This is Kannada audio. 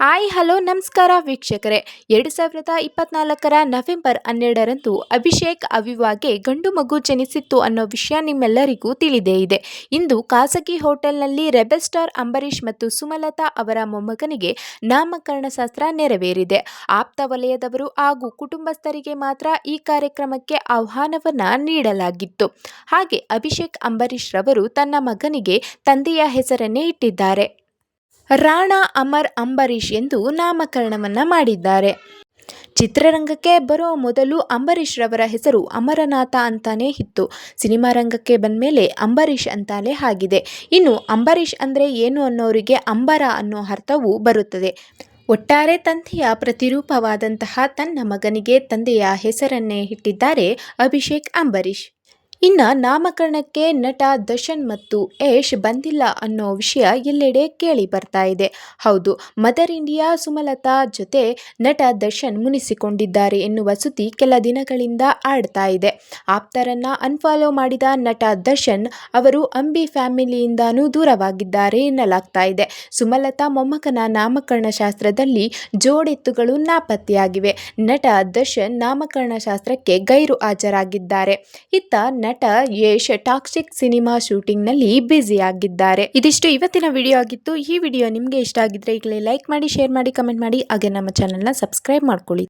ಹಾಯ್, ಹಲೋ, ನಮಸ್ಕಾರ ವೀಕ್ಷಕರೇ. ಎರಡು ಸಾವಿರದ ಇಪ್ಪತ್ನಾಲ್ಕರ ನವೆಂಬರ್ ಹನ್ನೆರಡರಂದು ಅಭಿಷೇಕ್ ಅವಿವಾಗೆ ಗಂಡು ಮಗು ಜನಿಸಿತ್ತು ಅನ್ನೋ ವಿಷಯ ನಿಮ್ಮೆಲ್ಲರಿಗೂ ತಿಳಿದೇ ಇದೆ. ಇಂದು ಖಾಸಗಿ ಹೋಟೆಲ್ನಲ್ಲಿ ರೆಬೆಲ್ ಸ್ಟಾರ್ ಅಂಬರೀಷ್ ಮತ್ತು ಸುಮಲತಾ ಅವರ ಮೊಮ್ಮಗನಿಗೆ ನಾಮಕರಣ ಶಾಸ್ತ್ರ ನೆರವೇರಿದೆ. ಆಪ್ತ ವಲಯದವರು ಹಾಗೂ ಕುಟುಂಬಸ್ಥರಿಗೆ ಮಾತ್ರ ಈ ಕಾರ್ಯಕ್ರಮಕ್ಕೆ ಆಹ್ವಾನವನ್ನು ನೀಡಲಾಗಿತ್ತು. ಹಾಗೆ ಅಭಿಷೇಕ್ ಅಂಬರೀಷ್ ರವರು ತನ್ನ ಮಗನಿಗೆ ತಂದೆಯ ಹೆಸರನ್ನೇ ಇಟ್ಟಿದ್ದಾರೆ. ರಾಣಾ ಅಮರ್ ಅಂಬರೀಷ್ ಎಂದು ನಾಮಕರಣವನ್ನು ಮಾಡಿದ್ದಾರೆ. ಚಿತ್ರರಂಗಕ್ಕೆ ಬರೋ ಮೊದಲು ಅಂಬರೀಷ್ ರವರ ಹೆಸರು ಅಮರನಾಥ ಅಂತಾನೆ ಇತ್ತು. ಸಿನಿಮಾ ರಂಗಕ್ಕೆ ಬಂದಮೇಲೆ ಅಂಬರೀಷ್ ಅಂತಾನೆ ಆಗಿದೆ. ಇನ್ನು ಅಂಬರೀಷ್ ಅಂದರೆ ಏನು ಅನ್ನೋರಿಗೆ ಅಂಬರ ಅನ್ನೋ ಅರ್ಥವೂ ಬರುತ್ತದೆ. ಒಟ್ಟಾರೆ ತಂದೆಯ ಪ್ರತಿರೂಪವಾದಂತಹ ತನ್ನ ಮಗನಿಗೆ ತಂದೆಯ ಹೆಸರನ್ನೇ ಇಟ್ಟಿದ್ದಾರೆ ಅಭಿಷೇಕ್ ಅಂಬರೀಷ್. ಇನ್ನು ನಾಮಕರಣಕ್ಕೆ ನಟ ದರ್ಶನ್ ಮತ್ತು ಯಶ್ ಬಂದಿಲ್ಲ ಅನ್ನೋ ವಿಷಯ ಎಲ್ಲೆಡೆ ಕೇಳಿ ಬರ್ತಾ ಇದೆ. ಹೌದು, ಮದರ್ ಇಂಡಿಯಾ ಸುಮಲತಾ ಜೊತೆ ನಟ ದರ್ಶನ್ ಮುನಿಸಿಕೊಂಡಿದ್ದಾರೆ ಎನ್ನುವ ಸುದ್ದಿ ಕೆಲ ದಿನಗಳಿಂದ ಆಡ್ತಾ ಇದೆ. ಆಪ್ತರನ್ನ ಅನ್ಫಾಲೋ ಮಾಡಿದ ನಟ ದರ್ಶನ್ ಅವರು ಅಂಬಿ ಫ್ಯಾಮಿಲಿಯಿಂದಾನೂ ದೂರವಾಗಿದ್ದಾರೆ ಎನ್ನಲಾಗ್ತಾ ಇದೆ. ಸುಮಲತಾ ಮೊಮ್ಮಕನ ನಾಮಕರಣ ಶಾಸ್ತ್ರದಲ್ಲಿ ಜೋಡೆತ್ತುಗಳು ನಾಪತ್ತೆಯಾಗಿವೆ. ನಟ ದರ್ಶನ್ ನಾಮಕರಣ ಶಾಸ್ತ್ರಕ್ಕೆ ಗೈರು ಹಾಜರಾಗಿದ್ದಾರೆ. ಇತ್ತ ನಟ ಯಶ್ ಟಾಕ್ಸಿಕ್ ಸಿನಿಮಾ ಬ್ಯುಸಿ ಆಗಿದ್ದಾರೆ ಇದಿಷ್ಟು ಇವತ್ತಿನ ವಿಡಿಯೋ ಆಗಿತ್ತು. ಈ ವಿಡಿಯೋ ನಿಮಗೆ ಇಷ್ಟ ಆಗಿದ್ರೆ ಈಗಲೇ ಲೈಕ್ ಮಾಡಿ, ಶೇರ್ ಮಾಡಿ, ಕಮೆಂಟ್ ಮಾಡಿ. ಹಾಗೆ ನಮ್ಮ ಚಾನಲ್ನ ಸಬ್ಸ್ಕ್ರೈಬ್ ಮಾಡ್ಕೊಳ್ಳಿ.